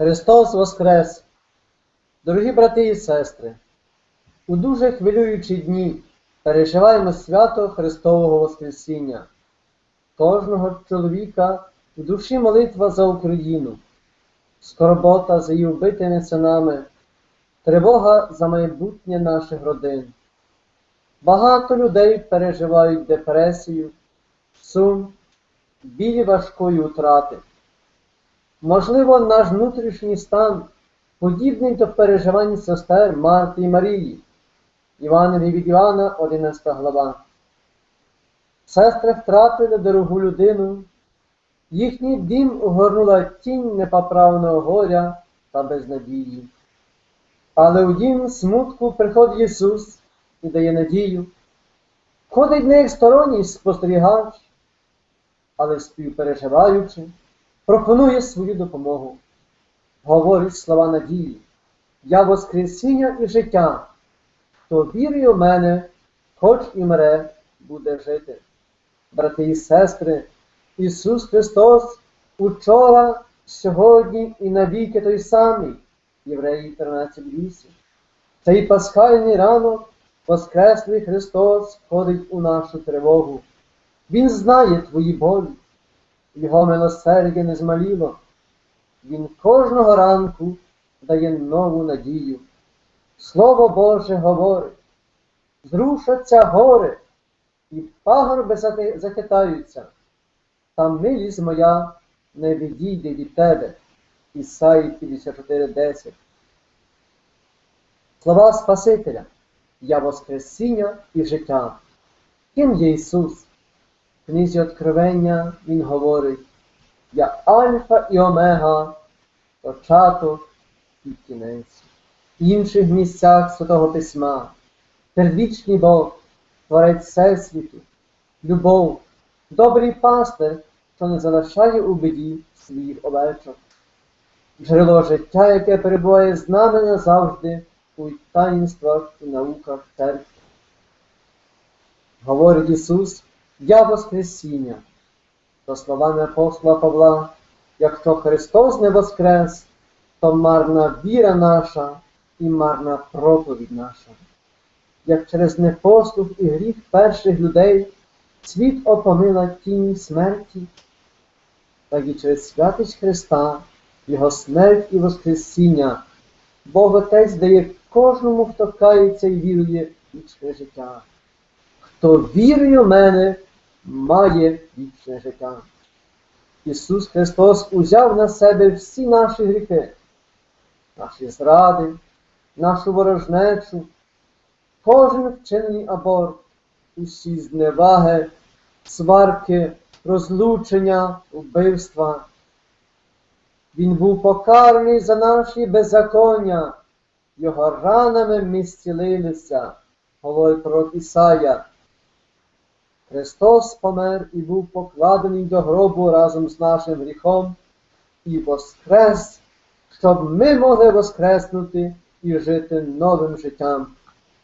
Христос Воскрес! Дорогі брати і сестри! У дуже хвилюючі дні переживаємо свято Христового Воскресіння. Кожного чоловіка в душі молитва за Україну, скорбота за її вбитими синами, тривога за майбутнє наших родин. Багато людей переживають депресію, сум, білі важкої утрати. Можливо, наш внутрішній стан подібний до переживань сестер Марти і Марії. Іванові від Івана, 11 глава. Сестри втратили дорогу людину, їхній дім огорнула тінь непоправного горя та безнадії. Але у дім смутку приходить Ісус і дає надію. Ходить не як сторонній спостерігач, але співпереживаючи, пропонує свою допомогу. Говорить слова надії. Я Воскресіння і життя. Хто вірує в мене, хоч і мре, буде жити. Брати і сестри, Ісус Христос учора, сьогодні і навіки той самий. Євреї 13.8. Цей пасхальний ранок Воскреслий Христос входить у нашу тривогу. Він знає твої болі, Його милосердя не змаліло. Він кожного ранку дає нову надію. Слово Боже говорить, зрушаться гори, і пагорби захитаються, та милість моя не відійде від тебе. Ісаї 54.10. Слова Спасителя, Я Воскресіння і життя. Ким є Ісус? В книзі Откровення Він говорить, Я Альфа і Омега, початок і кінець. В інших місцях Святого Письма, первічний Бог, Творець Всесвіту, любов, добрий пастир, що не залишає у біді своїх овечок. Джерело життя, яке перебуває з нами назавжди у таїнствах і науках церкви. Говорить Ісус, я Воскресіння. За словами апостола Павла, якщо Христос не воскрес, то марна віра наша і марна проповідь наша. Як через непослух і гріх перших людей світ опомила тінь смерті, так і через святість Христа, Його смерть і Воскресіння, Бог Отець дає кожному, хто кається і вірує вічне життя. Хто вірує в мене, має вічне життя. Ісус Христос узяв на себе всі наші гріхи, наші зради, нашу ворожнечу, кожен вчинений аборт, усі зневаги, сварки, розлучення, вбивства. Він був покараний за наші беззаконня, його ранами ми зцілилися, говорить пророк Ісая. Христос помер і був покладений до гробу разом з нашим гріхом і воскрес, щоб ми могли воскреснути і жити новим життям.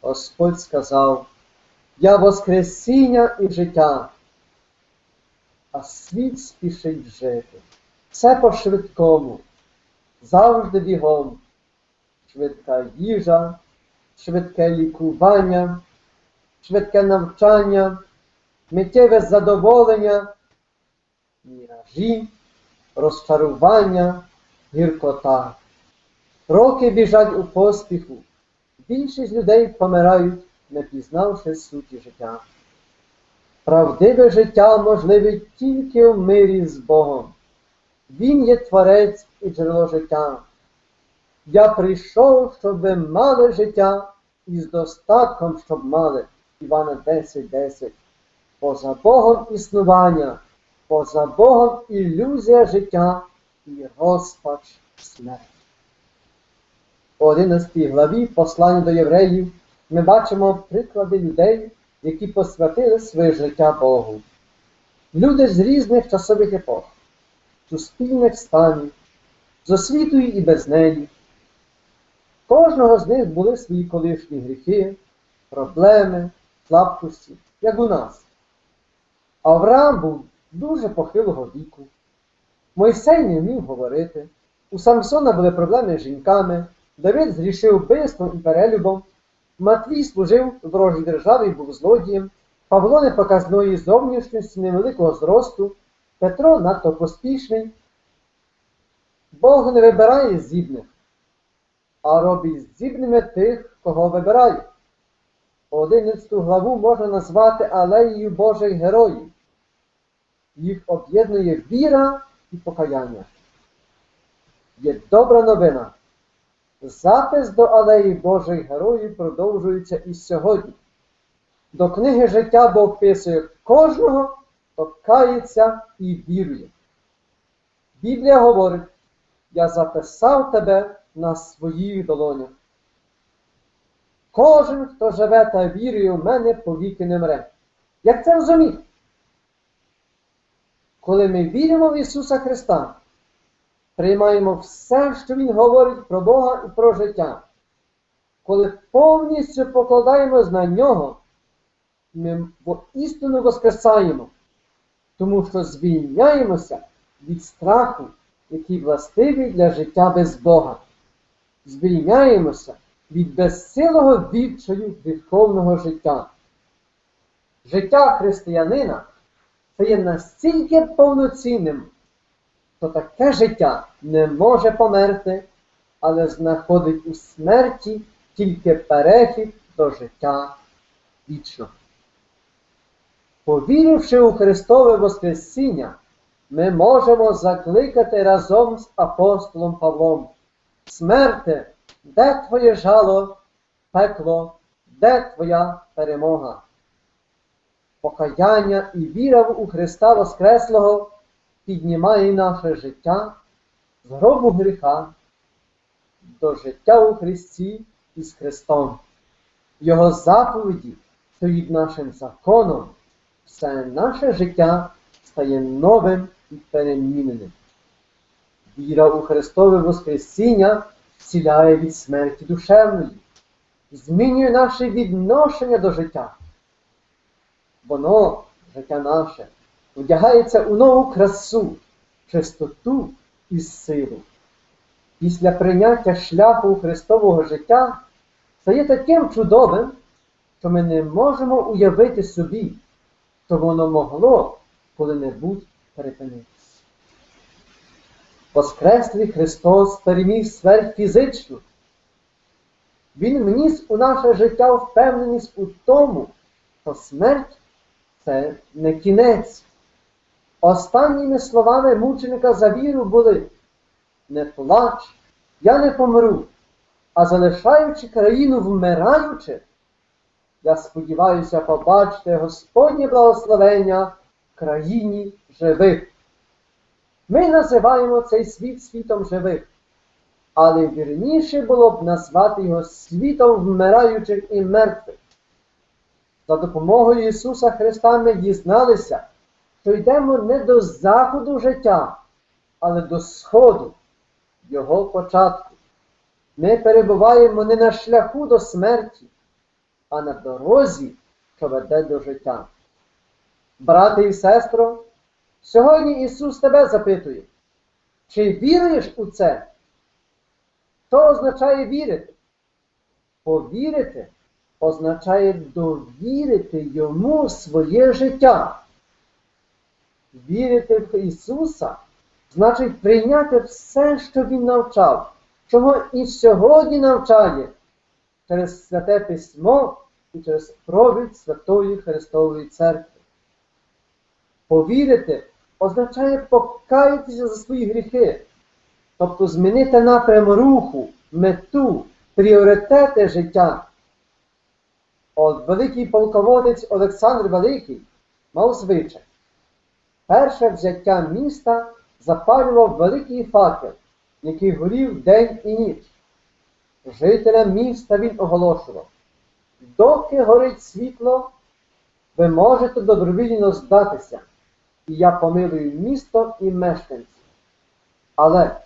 Господь сказав, я Воскресіння і життя, а світ спішить жити. Все по-швидкому, завжди бігом, швидка їжа, швидке лікування, швидке навчання, миттєве задоволення, міражі, розчарування, гіркота. Роки біжать у поспіху. Більшість людей помирають, не пізнавши суті життя. Правдиве життя можливе тільки в мирі з Богом. Він є творець і джерело життя. Я прийшов, щоб ви мали життя і з достатком, щоб мали. Івана 10.10. 10. Поза Богом існування, поза Богом ілюзія життя і розпач смерті. У 11 главі послання до євреїв ми бачимо приклади людей, які посвятили своє життя Богу. Люди з різних часових епох, суспільних станів, з освітою і без неї. Кожного з них були свої колишні гріхи, проблеми, слабкості, як у нас. Авраам був дуже похилого віку. Мойсей не вмів говорити, У Самсона були проблеми з жінками, Давид зрішив вбивством і перелюбом, Матвій служив ворожій державі і був злодієм, Павло непоказної зовнішності невеликого зросту, Петро надто поспішний. Бог не вибирає здібних, а робить здібними тих, кого вибирає. 11 главу можна назвати алеєю Божих героїв. Їх об'єднує віра і покаяння. Є добра новина. Запис до алеї Божих героїв продовжується і сьогодні. До книги життя Бог вписує кожного, хто кається і вірує. Біблія говорить: Я записав тебе на своїх долонях. Кожен, хто живе та вірує в мене, повіки не мре. Як це розуміти? Коли ми віримо в Ісуса Христа, приймаємо все, що Він говорить про Бога і про життя. Коли повністю покладаємось на Нього, ми істину воскресаємо, тому що звільняємося від страху, який властивий для життя без Бога. Звільняємося від безсилого відчаю гріховного життя. Життя християнина це є настільки повноцінним, то таке життя не може померти, але знаходить у смерті тільки перехід до життя вічного. Повіривши у Христове Воскресіння, ми можемо закликати разом з апостолом Павлом. Смерте, де твоє жало, пекло, де твоя перемога? Покаяння і віра у Христа Воскреслого піднімає наше життя з гробу гріха до життя у Христі із Христом. Його заповіді стоїть нашим законом, все наше життя стає новим і переміненим. Віра у Христове Воскресіння зціляє від смерті душевної, змінює наше відношення до життя. Воно, життя наше, вдягається у нову красу, чистоту і силу. Після прийняття шляху Христового життя стає таким чудовим, що ми не можемо уявити собі, що воно могло коли-небудь перепинитися. Воскреслий Христос переміг смерть фізичну. Він вніс у наше життя впевненість у тому, що смерть це не кінець. Останніми словами мученика за віру були не плач, я не помру, а залишаючи країну вмираючи, я сподіваюся побачити Господнє благословення країні живих. Ми називаємо цей світ світом живих, але вірніше було б назвати його світом вмираючих і мертвих. За допомогою Ісуса Христа ми дізналися, що йдемо не до заходу життя, але до сходу, Його початку. Ми перебуваємо не на шляху до смерті, а на дорозі, що веде до життя. Брате і сестро, сьогодні Ісус тебе запитує, чи віруєш у це? Що означає вірити? Повірити означає довірити Йому своє життя. Вірити в Ісуса значить прийняти все, що Він навчав, чого і сьогодні навчає через Святе Письмо і через провід Святої Христової Церкви. Повірити означає покаятися за свої гріхи, тобто змінити напрям руху, мету, пріоритети життя. От великий полководець Олександр Великий мав звичай. Перше взяття міста запалював великий факел, який горів день і ніч. Жителям міста він оголошував, доки горить світло, ви можете добровільно здатися, і я помилую місто і мешканців. Але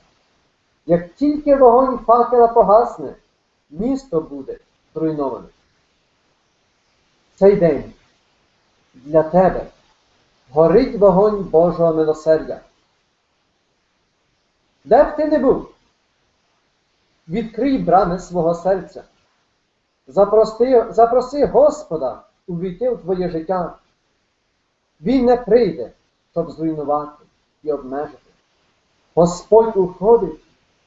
як тільки вогонь факела погасне, місто буде зруйноване. Цей день для тебе горить вогонь Божого милосердя. Де б ти не був, відкрий брами свого серця. Запроси, запроси Господа увійти в твоє життя. Він не прийде, щоб зруйнувати і обмежити. Господь уходить,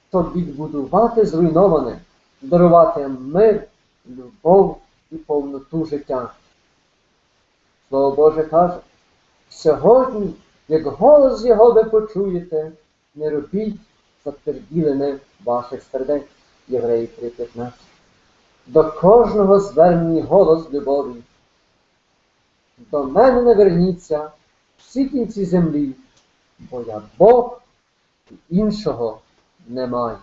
щоб відбудувати зруйноване, дарувати мир, любов і повноту життя. Слово Боже каже, сьогодні, як голос Його ви почуєте, не робіть затверділини ваших сердець. Євреї 3.15. До кожного звернені голос любові. До мене не верніться всі кінці землі, бо я Бог і іншого немає.